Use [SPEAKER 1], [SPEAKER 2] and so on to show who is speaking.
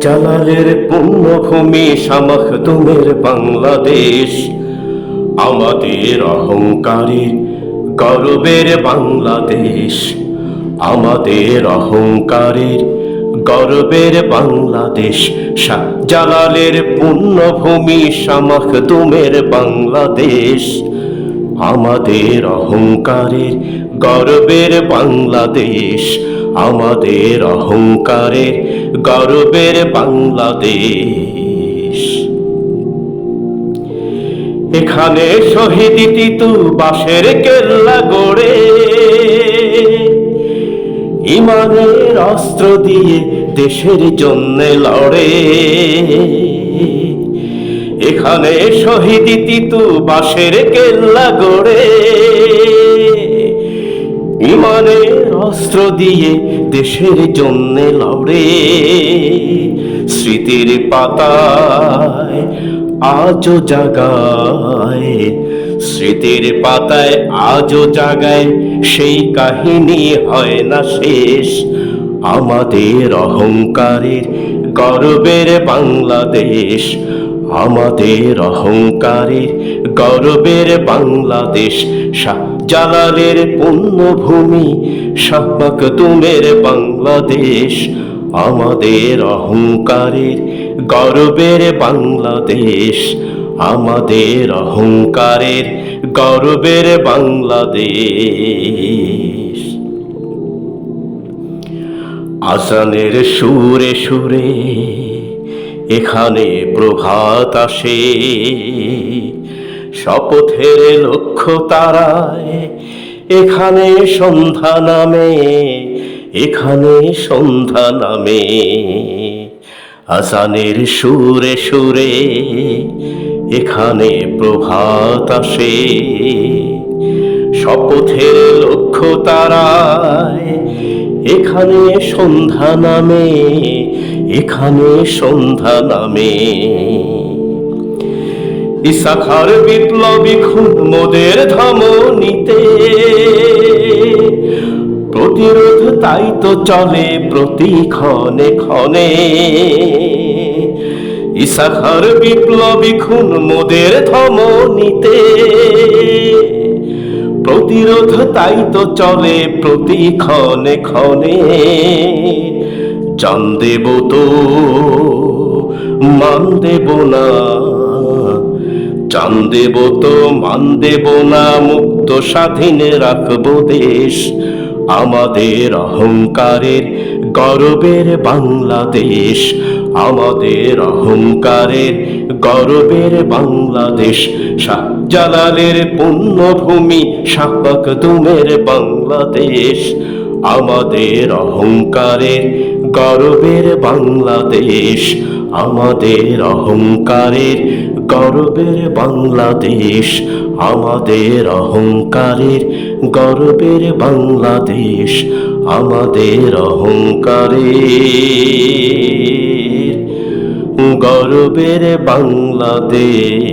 [SPEAKER 1] জালালের পুণ্যভূমি সামখদুমের বাংলাদেশ। আমাদের অহংকারী গর্বের বাংলাদেশ। আমাদের অহংকারের গর্বের বাংলাদেশ। জালালের পুণ্যভূমি সামখদুমের বাংলাদেশ। আমাদের অহংকারের গর্বের বাংলাদেশ। আমাদের অহংকারের গর্বের বাংলাদেশ। এখানে শহীদ তিতু বাসের কেল্লা গড়ে। ইমানের অস্ত্র দিয়ে দেশের জন্য লড়ে। এখানে শহীদ তিতু বাসের কেল্লা গড়ে। ইমানের অস্ত্র দিয়ে দেশের জন্য লড়ে। স্মৃতির পাতায় আজও জাগায়। স্মৃতির পাতায় আজও জাগায়, সেই কাহিনী হয় না শেষ। আমাদের অহংকারের গর্বের বাংলাদেশ। আমাদের অহংকারের গর্বের বাংলাদেশ, শাহ জালালের পুণ্যভূমি শাহবাক তুমের বাংলাদেশ। আমাদের অহংকারের গর্বের বাংলাদেশ, আমাদের অহংকারের গর্বের বাংলাদেশ। আসানের সুরে সুরে এখানে প্রভাত আসে। শপথের লক্ষ্য তারায়, এখানে সন্ধ্যা নামে, এখানে সন্ধ্যা নামে। আসানের সুরে সুরে, এখানে প্রভাত আসে। শপথের লক্ষ্য তারায়, এখানে সন্ধ্যা নামে এখানে সন্ধ্যা নামে। ইসাখার বিপ্লবী খুন মোদের ধমনীতে। প্রতিরোধ তাই তো চলে প্রতি ক্ষণে। ক্ষণে ইসাখার বিপ্লবী খুন মোদের ধমনীতে। প্রতিরোধ তাই তো চলে প্রতি ক্ষণে ক্ষণে। জান দেব তো, মান দেব না। চান দেব তো, মান দেব না, মুক্ত স্বাধীন রাখব দেশ। আমাদের অহংকারের গর্বের বাংলাদেশ। আমাদের অহংকারের গর্বের বাংলাদেশ। শাহজালালের পুণ্যভূমি শাহবাক তুমের বাংলাদেশ। আমাদের অহংকারের গর্বের বাংলাদেশ আমাদের অহংকারের গর্বের বাংলাদেশ আমাদের অহংকারের গর্বের বাংলাদেশ আমাদের অহংকারের গর্বের বাংলাদেশ।